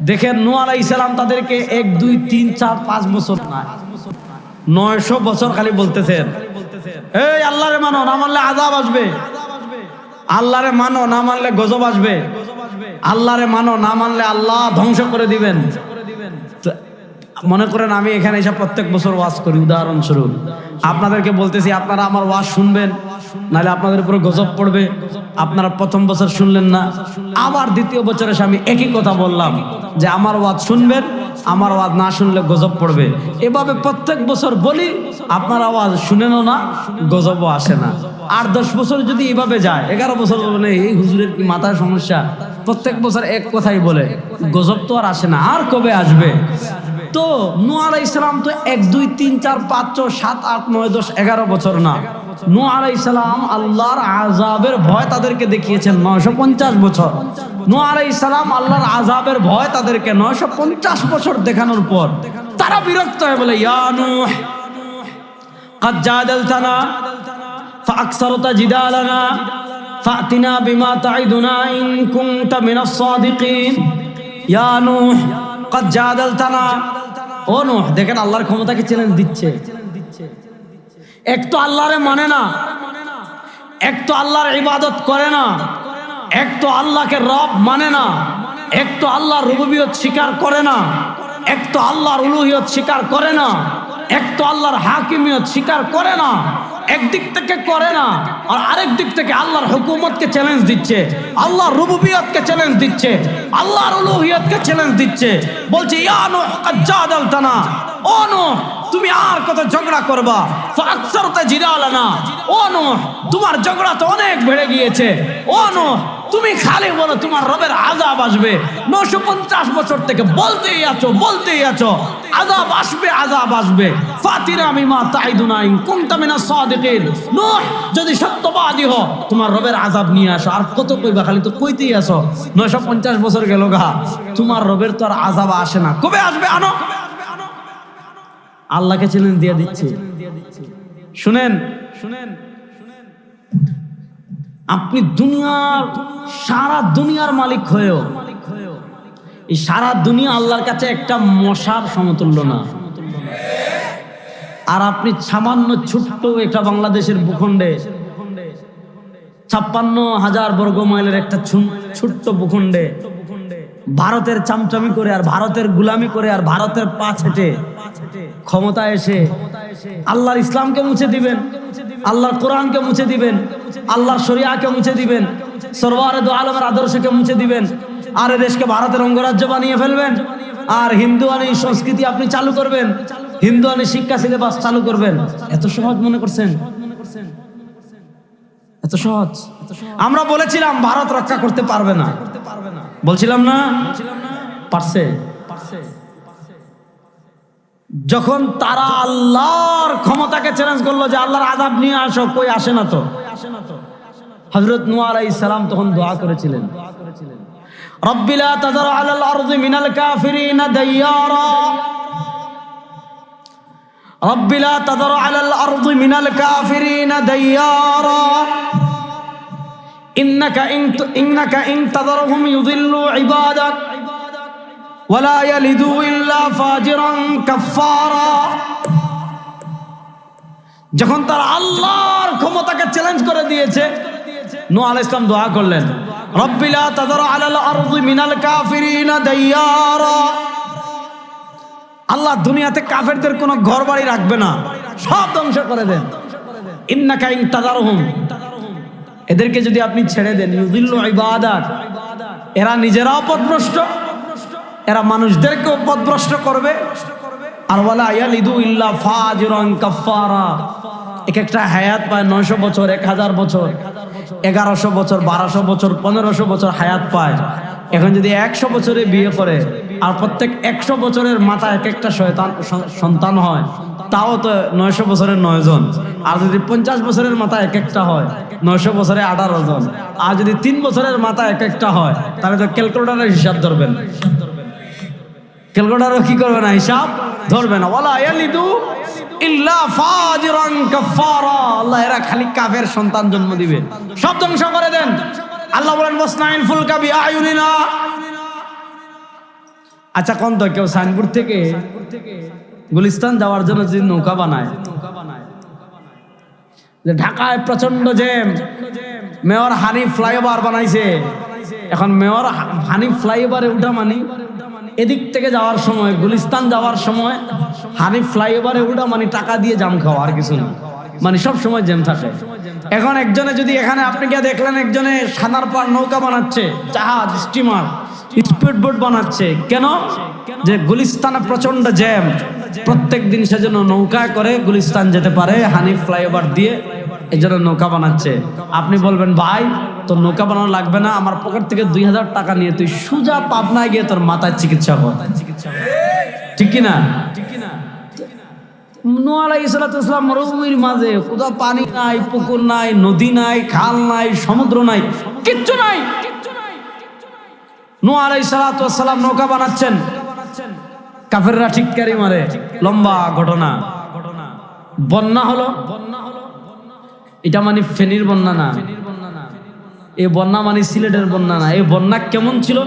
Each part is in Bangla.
দেখেন নু আলাই ইসলাম তাদেরকে এক, দুই, তিন, চার, পাঁচ বছর না নয়শো বছর খালি বলতেছেন। এই আল্লাহরে মানো, না মানলে আজাব আসবে। আল্লাহরে মানো, না মানলে গজব আসবে। আল্লাহরে মানো, না মানলে আল্লাহ ধ্বংস করে দিবেন। মনে করেন আমি এখানে এসে প্রত্যেক বছর ওয়াজ করি উদাহরণস্বরূপ আপনাদেরকে বলতেছি, আপনারা আমার ওয়াজ শুনবেন, নাহলে আপনাদের উপরে গজব পড়বে। আপনারা প্রথম বছর শুনলেন না। আবার দ্বিতীয় বছরে আমি একই কথা বললাম যে, আমার ওয়াজ শুনবেন, আমার আওয়াজ না শুনলে গজব পড়বে। এভাবে প্রত্যেক বছর বলি, আপনার আওয়াজ শুনেনও না, গজবও আসে না। আর দশ বছর যদি এভাবে যায়, এগারো বছর বলে, এই হুজুরের কি মাথার সমস্যা? প্রত্যেক বছর এক কথাই বলে, গজব তো আর আসে না, আর কবে আসবে? তো নু আলাই ইসলাম তো এক, দুই, তিন, চার, পাঁচ, ছ, সাত, আট, নয়, দশ, এগারো বছর না। নু আলাই সালাম আল্লাহর আজাবের ভয় তাদেরকে দেখিয়েছেন নয়শো পঞ্চাশ বছর। নু আলাই সালাম আল্লাহর আজাবের ভয় তাদেরকে নয়শো পঞ্চাশ বছর দেখানোর পর তারা বিরক্ত হয়ে বলে ইয়ানু কাজ্জাদালতানা ফাকসারতা জিদালানা ফাতিনা বিমা তাইদুনা ইন কুনতা মিনাস সাদিকিন। ইয়া নূহ কাজ্জাদালতানা ও নূহ, দেখেন আল্লাহর ক্ষমতাকে চ্যালেঞ্জ দিচ্ছে। এক তো আল্লাহরে মানে না। এক তো আল্লাহর ইবাদত করে না। এক তো আল্লাহকে রব মানে না। এক তো আল্লাহর রুবিয়ত স্বীকার করে না। এক তো আল্লাহর উলুহিয়ত স্বীকার করে না। এক তো আল্লাহর হাকিমিয়ত স্বীকার করে না। একদিক থেকে করে না, আর আরেক দিক থেকে আল্লাহর হুকুমতকে চ্যালেঞ্জ দিচ্ছে। আল্লাহর রুবুবিয়তকে চ্যালেঞ্জ দিচ্ছে। আল্লাহর উলুহিয়তকে চ্যালেঞ্জ দিচ্ছে। বলছে, ইয়া নূহ, কাদ জাদালতানা। ও নূহ তুমি আর কত ঝগড়া করবা? ফাকসারতা জিরালানা ও নো তোমার ঝগড়া তো অনেক বেড়ে গিয়েছে। ও নো তুমি খালি বলো তোমার রবের আজাব আসবে। নশো পঞ্চাশ বছর থেকে বলতেই আছো বলতেই আছো আজাব আসবে আজাব আসবে। ফাতিরা মিমা তাইদুনাইন কুনতা মিনাস সাদিকিন। নূহ যদি সত্যবাদী হও, তোমার রবের আজাব নিয়ে আসো। আর কত কইবা, খালি তো কইতেই আসো নয়শো পঞ্চাশ বছর গেল গা, তোমার রবের তো আর আজাব আসে না। কবে আসবে আনো? আল্লাহকে চ্যালেঞ্জ দিয়ে দিচ্ছে। শুনেন শুনেন আপনি দুনিয়ার, সারা দুনিয়ার মালিক হয়েও, এই সারা দুনিয়া আল্লাহর কাছে একটা মশার সমতুল্য না। আর আপনি সামান্য ছোট্ট একটা বাংলাদেশের ভূখণ্ডে, ছাপ্পান্ন হাজার বর্গ মাইলের একটা ছোট্ট ভূখণ্ডে, ভারতের চামচামি করে আর ভারতের গুলামি করে আর ভারতের পা ছেটে ক্ষমতা এসে, আল্লাহর ইসলামকে মুছে দিবেন, আল্লাহর কোরআনকে মুছে দিবেন, আল্লাহর শরিয়াকে মুছে দিবেন, সরওয়ারে দো আলমের আদর্শকে মুছে দিবেন, আর এ দেশকে ভারতের অঙ্গরাজ্য বানিয়ে ফেলবেন, আর হিন্দু আনি সংস্কৃতি আপনি চালু করবেন হিন্দু আনি শিক্ষা সিলেবাস চালু করবেন। এত সহজ মনে করছেন? এত সহজ? আমরা বলেছিলাম, ভারত রক্ষা করতে পারবে না। বলছিলাম না? পারছে? যখন তারা আল্লাহর ক্ষমতাকে চ্যালেঞ্জ করল যে আল্লাহর আদাব নিয়ে আসো, কই আসে না তো? হজরত নুয়ার ইসলাম তখন দোয়া করেছিলেন। রব্বিলা তাজার আলাল আরদি মিনাল কাফিরিনা দাইয়ারা। রব্বিলা তাজার আলাল আরদি মিনাল কাফিরিনা দাইয়ারা। ইন্নাকা ইন ইন্নাকা ইন তাজারহুম ইউযিল্লু ইবাদাক। ولا يلدوا إلا فاجرا كفارا যখন তার আল্লাহর ক্ষমতাকে চ্যালেঞ্জ করে দিয়েছে নো আল ইসলাম দোয়া করলেন রব্বিলা তাদার আলাল আরদি মিনাল কাফিরিনা দাইয়ারা আল্লাহ দুনিয়াতে কাফেরদের কোনো ঘর বাড়ি রাখবে না সব ধ্বংস করে দেন ইন্নাকা ইন তাদারহুম এদেরকে যদি আপনি ছেড়ে দেন ইউদিল্লু ইবাদাত এরা নিজেরাও পথভ্রষ্ট এরা মানুষদেরকেও পথভ্রষ্ট করবে। আর বলা ইয়ালিদু ইল্লা ফাজিরান কাফারা এক একটা হায়াত পায় নয়শো বছর, এক হাজার বছর, এগারোশো বছর, বারোশো বছর, পনেরোশো বছর হায়াত পায়। এখন যদি একশো বছরে বিয়ে করে, আর প্রত্যেক একশো বছরের মাথা এক একটা সন্তান হয়, তাও তো নয়শো বছরের নয় জন। আর যদি পঞ্চাশ বছরের মাথা এক একটা হয়, নয়শো বছরে আঠারো জন। আর যদি তিন বছরের মাথা এক একটা হয়, তাহলে তো ক্যালকুলেটারের হিসাব ধরবেন। ক্যালকুলেটারও কি করবে না হিসাব? ধরবে না। ওয়ালা ইয়ালিদু ইল্লা ফাজিরান কাফারা আল্লাহ, এরা খালি কাফের সন্তান জন্ম দিবে। সব ধ্বংস করে দেন। আল্লাহ বলেন ওয়াসনাইল ফুলকা বিআয়ুনিনা। আচ্ছা কোন তো কেউ সাইনবোর্ড থেকে গুলিস্তান যাওয়ার জন্য যদি নৌকা বানায়। যে ঢাকায় প্রচণ্ড জ্যাম। মেয়র হানি ফ্লাইওভার বানাইছে। এখন মেয়র হানি ফ্লাইওভারে উঠা মানি। এদিক থেকে যাওয়ার সময়, গুলিস্তান যাওয়ার সময় হানি ফ্লাইওভারে উঠা মানে টাকা দিয়ে জাম খাওয়া, আর কিছু না। মানে সব সময় জ্যাম থাকে। এখন একজনে যদি এখানে, আপনি গিয়ে দেখলেন একজনে সাদার পার নৌকা বানাচ্ছে, জাহাজ স্টিমার স্পিড বোট বানাচ্ছে। কেন? যে গুলিস্তানে প্রচণ্ড জ্যাম। প্রত্যেক দিন সেজন্য নৌকা করে গুলিস্তান যেতে পারে, হানি ফ্লাইওভার দিয়ে এই জন্য নৌকা বানাচ্ছে। আপনি বলবেন, ভাই তোর নৌকা বানানো লাগবে না, আমার পকেট থেকে দুই হাজার টাকা নিয়ে তুই সুজা পাবনায় গিয়ে তোর মাথায় চিকিৎসা কর। ঠিক কি না নোয়া মরুভূমির মাঝে পানি নাই, পুকুর নাই, নদী নাই, খাল নাই, সমুদ্র নাই, কিচ্ছু নাই। নৌকা বানাচ্ছেন। মারে। লম্বা ঘটনা। বন্যা হলো। এটা মানে ফেনীর বন্যা না। এই বন্যা মানে সিলেটের বন্যা না এই বন্যা কেমন ছিল?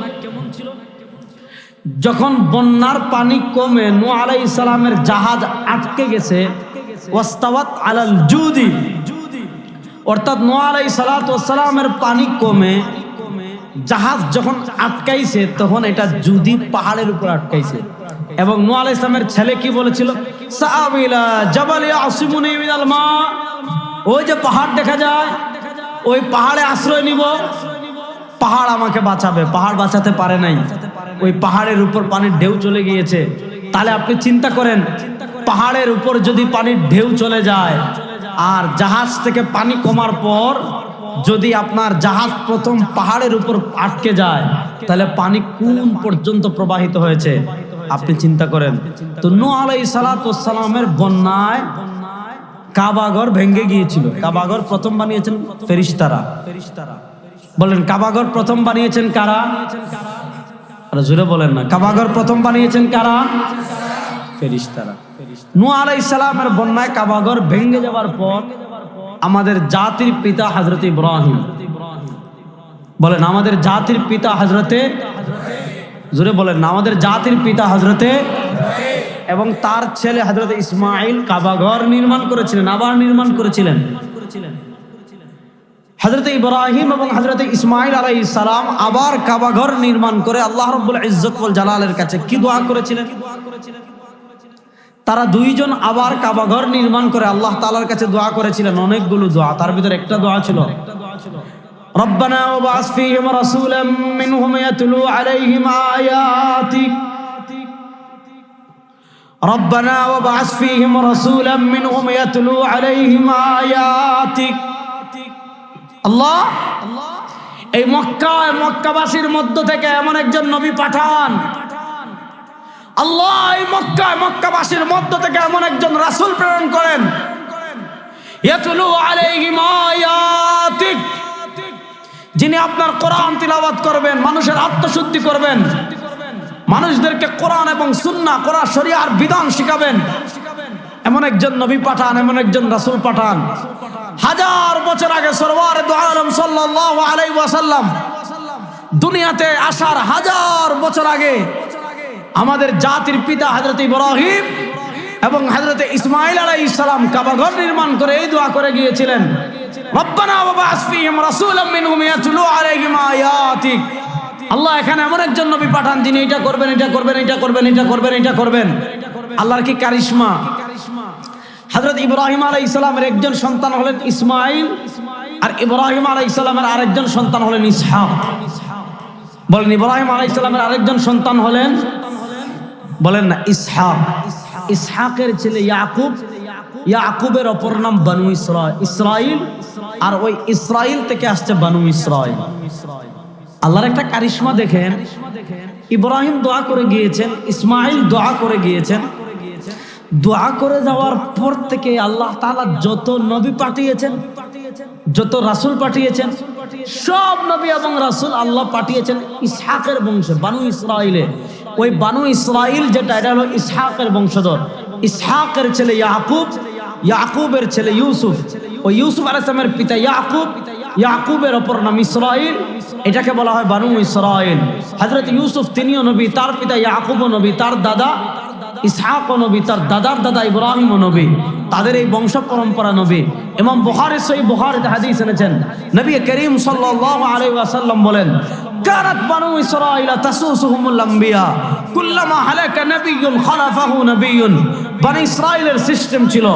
যখন বন্যার পানি কমে নু আলাই ইসলামের জাহাজ আটকে গেছে, ওয়াস্তাওয়াত আলাল জুদি। অর্থাৎ নু আলাই সালামের পানি কমে, জাহাজ যখন আটকাইছে, তখন এটা জুদি পাহাড়ের উপর আটকাইছে। এবং নু আলাই ইসলামের ছেলে কি বলেছিল? ওই যে পাহাড় দেখা যায় ওই পাহাড়ে আশ্রয় নিব। পাহাড় আমাকে বাঁচাবে। পাহাড় বাঁচাতে পারে নাই। ওই পাহাড়ের উপর পানির ঢেউ চলে গিয়েছে। তাহলে আপনি চিন্তা করেন, পাহাড়ের উপর যদি পানির ঢেউ চলে যায়, আর জাহাজ থেকে পানি কমার পর যদি আপনার জাহাজ প্রথম পাহাড়ের উপর আটকে যায়, তাহলে পানি কোন পর্যন্ত প্রবাহিত হয়েছে? আপনি চিন্তা করেন। তো নু আলাই সালাতামের বন্যায় কাবাগর ভেঙ্গে গিয়েছিল। কাবাগর প্রথম বানিয়েছেন ফেরিস্তারা। বলেন, কাবাগর প্রথম বানিয়েছেন কারা? আরে জোরে বলেন না, কাবাগর প্রথম বানিয়েছেন কারা? ফেরিস্তারা। নু আলাই সালামের বন্যায় কাবাগর ভেঙ্গে যাওয়ার পর আমাদের জাতির পিতা হজরত ইব্রাহিম। বলেন, আমাদের জাতির পিতা হজরতে জোরে বলেন আমাদের জাতির পিতা হজরতে এবং তার ছেলে হজরত ইসমাইল কাবাঘর নির্মাণ করেছিলেন আবার নির্মাণ করেছিলেন হজরত ইব্রাহিম এবং হজরত ইসমাইল আলাই সালাম আবার কাবাঘর নির্মাণ করে আল্লাহ রব্বুল ইজ্জতুল জালালের কাছে কি দোয়া করেছিলেন তারা দুইজন আবার কাবাঘর নির্মাণ করে আল্লাহ তাআলার কাছে দোয়া করেছিলেন অনেকগুলো দোয়া তার ভিতরে একটা দোয়া ছিল ربنا وبعث فيهم رسولا منهم يتلو عليهم آياتك ربنا وبعث فيهم رسولا منهم يتلو عليهم آياتك আল্লাহ এই মক্কা মক্কাবাসীর মধ্য থেকে এমন একজন নবী পাঠান আল্লাহ এই মক্কা মক্কাবাসীর মধ্য থেকে এমন একজন রাসূল প্রেরণ করেন ইয়াতলু আলাইহিম আয়াতিক যিনি আপনার কোরআন তিলাওয়াত করবেন মানুষের আত্মশুদ্ধি করবেন মানুষদেরকে কোরআন এবং সুন্নাহ, কোরআন শরিয়ার বিধান শিখাবেন। এমন একজন নবী পাঠান, এমন একজন রাসূল পাঠান। হাজার বছর আগে দু আলম ওয়াসাল্লাম দুনিয়াতে আসার হাজার বছর আগে আমাদের জাতির পিতা হযরত ইব্রাহিম এবং হযরত ইসমাইল আলাইহিস সালাম কাবাঘর নির্মাণ করে এই দোয়া করে গিয়েছিলেন। রব্বানা ওয়াবাস ফীহিম রাসূলাম মিনহুম ইয়াতলু আলাইহিম আয়াতিক। আল্লাহ এখানে এমন একজন নবী পাঠান যিনি এটা করবেন এটা করবেন এটা করবেন এটা করবেন এটা করবেন। আল্লাহর কি কারিশমা? হজরত ইব্রাহিম আলাই ইসলামের একজন সন্তান হলেন ইসমাইল আর ইব্রাহিম আলাই ইসলামের আরেকজন সন্তান হলেন ইসহাক। বলেন, ইব্রাহিম আলাই ইসলামের আরেকজন সন্তান হলেন? বলেন না, ইসহাক। ইসহাকের ছেলে ইয়াকুব। ইয়াকুবের অপর নাম বানু ইসরাইল ইসরাইল। আর ওই ইসরাইল থেকে আসছে বানু ইসরাইল। আল্লাহর একটা কারিশমা দেখেন। ইব্রাহিম দোয়া করে গিয়েছেন, ইসমাইল দোয়া করে গিয়েছেন। দোয়া করে যাওয়ার পর থেকে আল্লাহ তালা যত নবী পাঠিয়েছেন, যত রাসূল পাঠিয়েছেন, সব নবী এবং রাসুল আল্লাহ পাঠিয়েছেন ইসহাকের বংশে, বানু ইসরাইলে। ওই বানু ইসরাইল যেটা, এটা হলো ইসহাকের বংশধর। ইসহাকের ছেলে ইয়াকুব, ইয়াকুবের ছেলে ইউসুফ। ওই ইউসুফ আলাইহিস সালামের পিতা ইয়াকুব ইয়াকুবের ওপর নাম ইসরাইল এটাকে বলা হয় বানু ইসরাইল হজরত ইউসুফ তিনিও নবী তার পিতা ইয়াকুব নবী তার দাদা ইসহাক নবী তার দাদার দাদা ইব্রাহিম নবী তাদের এই বংশ পরম্পরা নবী এবং বুখারের সই বুখারিতে হাদিস এনেছেন নবী করিম সাল্লাল্লাহু আলাইহি ওয়াসাল্লাম বলেন كانت بنو إسرائيل تسوسهم الأنبياء كلما هلك نبي خلفه نبي বানি ইসরায়েলের সিস্টেম ছিল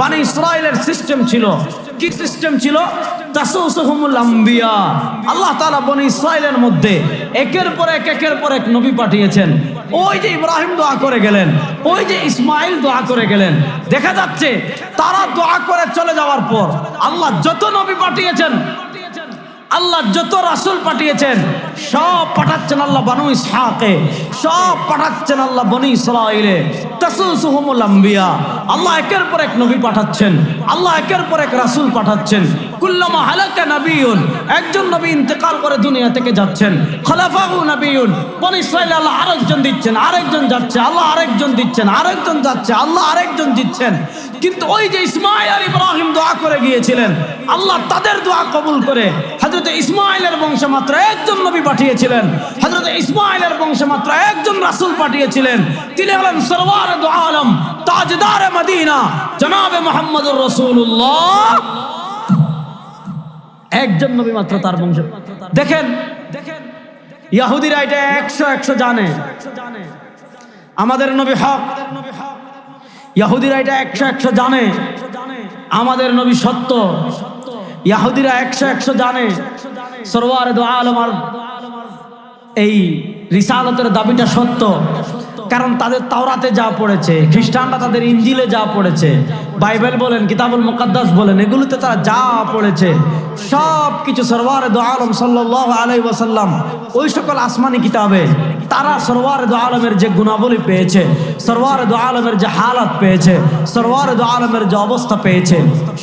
বানি ইসরায়েলের সিস্টেম ছিল কি সিস্টেম ছিল? আল্লাহ তালা বনি ইসরায়েলের মধ্যে একের পর এক, একের পর এক নবী পাঠিয়েছেন। ওই যে ইব্রাহিম দোয়া করে গেলেন, ওই যে ইসমাইল দোয়া করে গেলেন, দেখা যাচ্ছে তারা দোয়া করে চলে যাওয়ার পর আল্লাহ যত নবী পাঠিয়েছেন, আল্লাহ যত রাসুল পাঠিয়েছেন সব পাঠাচ্ছেন আল্লাহ বানু ইসহাকে, সব পাঠাচ্ছেন আল্লাহ বনি ইসরাইলে। তাসুসুহুমুল আম্বিয়া, আল্লাহ একের পর এক নবী পাঠাচ্ছেন, আল্লাহ একের পর এক রাসূল পাঠাচ্ছেন। কুল্লামা হালাকা নবিয়ুন একজন নবী ইন্তেকাল করে দুনিয়া থেকে যাচ্ছেন। খলাফাহু নবিয়ুন বনি ইসরাইল আল্লাহ আরেকজন দিচ্ছেন, আরেকজন যাচ্ছে, আল্লাহ আরেকজন দিচ্ছেন, আরেকজন যাচ্ছে, আল্লাহ আরেকজন দিচ্ছেন। কিন্তু ওই যে ইসমাইল আর ইব্রাহিম দোয়া করে গিয়েছিলেন, আল্লাহ তাদের দোয়া কবুল করে হযরত ইসমাইলের বংশে মাত্র একজন নবী পাঠিয়েছিলেন, হযরত ইসমাইলের বংশে মাত্র একজন রাসূল পাঠিয়েছিলেন। তিনি হলেন সরওয়ার দু আলম, তাজদার মদিনা, জনাবে মুহাম্মদুর রাসূলুল্লাহ। একজন নবী মাত্র তার বংশ। দেখেন দেখেন, ইয়াহুদিরা এটা একশো একশো জানে। আমাদের নবী হক। ইয়াহুদিরা এটা একশো একশো জানে। আমাদের নবী সত্য। ইয়াহুদিরা একশো একশো জানে। সরোয়ার দো আলমার এই রিসালতের দাবিটা সত্য। কারণ তাদের তাওরাতে যা পড়েছে, খ্রিস্টানরা তাদের ইঞ্জিলে যা পড়েছে, বাইবেল বলেন, কিতাবুল মুকাদ্দাস বলেন, এগুলোতে তারা যা পড়েছে সব কিছু সরওয়ার দো আলম সাল্লাহ আলাই ওয়াসাল্লাম, ওই সকল আসমানি কিতাবে, তারা সরওয়ার দো আলমের যে গুণাবলী পেয়েছে, সরওয়ার দো আলমের যে হালাত পেয়েছে, সরওয়ার দো আলমের যে অবস্থা পেয়েছে,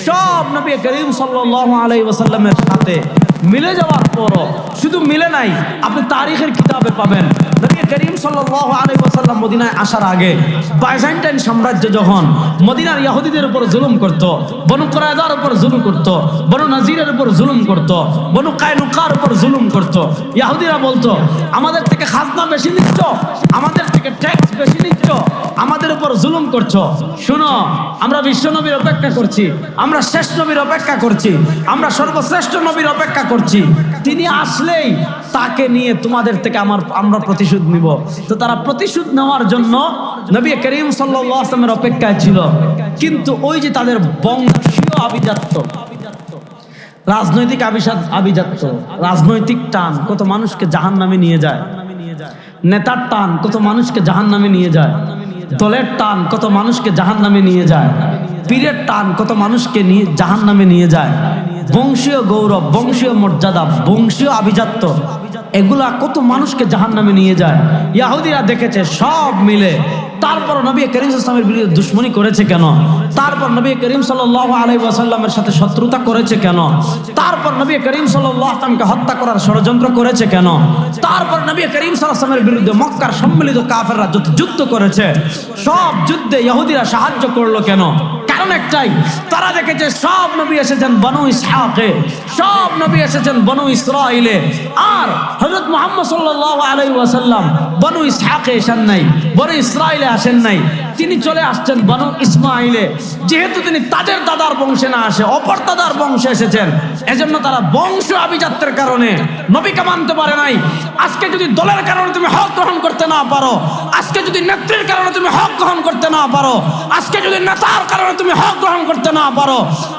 সব নবী করিম সাল্লাহ আলাই ওয়াসাল্লামের সাথে মিলে যাওয়ার পরও, শুধু মিলে নাই, আপনি তারিখের কিতাবে পাবেন। করিম সাল্লাল্লাহু আলাইহি ওয়াসাল্লাম মদিনায় আসার আগে বাইজেন্টাইন সাম্রাজ্য যখন মদিনার ইহুদিদের উপর জুলুম করত, বনু কুরায়দার উপর জুলুম করত, বনু নাজিরের উপর জুলুম করত, বনু কায়নুকার উপর জুলুম করত ইহুদিরা বলতো, আমাদের থেকে খাজনা বেশি নিচ্ছ, আমাদের থেকে ট্যাক্স বেশি নিচ্ছ, আমাদের উপর জুলুম করছ। শুনো, আমরা বিশ্ব নবীর অপেক্ষা করছি, আমরা শেষ নবীর অপেক্ষা করছি, আমরা সর্বশ্রেষ্ঠ নবীর অপেক্ষা করছি। তিনি আসলেই তাকে নিয়ে তোমাদের থেকে আমার, আমরা প্রতিশোধ নিব তো তারা প্রতিশোধ নেওয়ার জন্য নবী করিম ওয়াসাল্লামের অপেক্ষায় ছিল। কিন্তু ওই যে তাদের বংশীয় আভিজাত্য, রাজনৈতিক আবিষাদ আভিজাত্য, রাজনৈতিক টান, কত মানুষকে জাহান নামে নিয়ে যায়। নেতার টান, কত মানুষকে জাহান নামে নিয়ে যায়। দলের টান, কত মানুষকে জাহান নামে নিয়ে যায়। পীরের টান, কত মানুষকে নিয়ে জাহান নামে নিয়ে যায়। বংশীয় গৌরব, বংশীয় মর্যাদা, বংশীয় আভিজাত্য। এগুলা কত মানুষকে জাহান নামে নিয়ে যায়। ইয়াহুদিরা দেখেছে, সব মিলে। তারপর নবী করিম ইসলামের বিরুদ্ধে দুশ্মনী করেছে কেন? তারপর নবী করিম সাল্লাহ আলাই ওয়াসাল্লামের সাথে শত্রুতা করেছে কেন? তারপর নবী করিম সাল্লাহ হত্যা করার ষড়যন্ত্র করেছে কেন? তারপর নবী করিম সাল্লামের বিরুদ্ধে মক্কার সম্মিলিত কাফেররা যুদ্ধ করেছে। সব যুদ্ধে ইহুদিরা সাহায্য করল কেন? কারণ একটাই, তারা দেখেছে সব নবী এসেছেন বনু ইসহাকে, সব নবী এসেছেন বনু ইসরাইলে আর হজরত মোহাম্মদ সাল্লাহ আলাই ওয়াসাল্লাম বনু ইসহাকে এসেন নাই, বনু ইসরাইলে আসেন নাই। তিনি চলে আসছেন বনু ইসমাইলে যেহেতু তিনি তাদের দাদার বংশে না আসে, অপর দাদার বংশে এসেছেন, এজন্য তারা বংশ আভিজাত্যের কারণে নবীকে মানতে পারে নাই। আজকে যদি দলের কারণে তুমি হক গ্রহণ করতে না পারো, আজকে যদি নেত্রীর কারণে তুমি হক গ্রহণ করতে না পারো, আজকে যদি নেতার কারণে তুমি হক গ্রহণ করতে না পারো।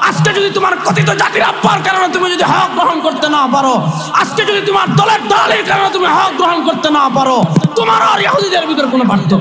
আজকে যদি তোমার কথিত জাতির আব্বার কারণে তুমি যদি হক গ্রহণ করতে না পারো, আজকে যদি তোমার দলের দলের কারণে তুমি হক গ্রহণ করতে না পারো, তোমার আর ইহুদিদের ভিতরে কোনো পার্থক্য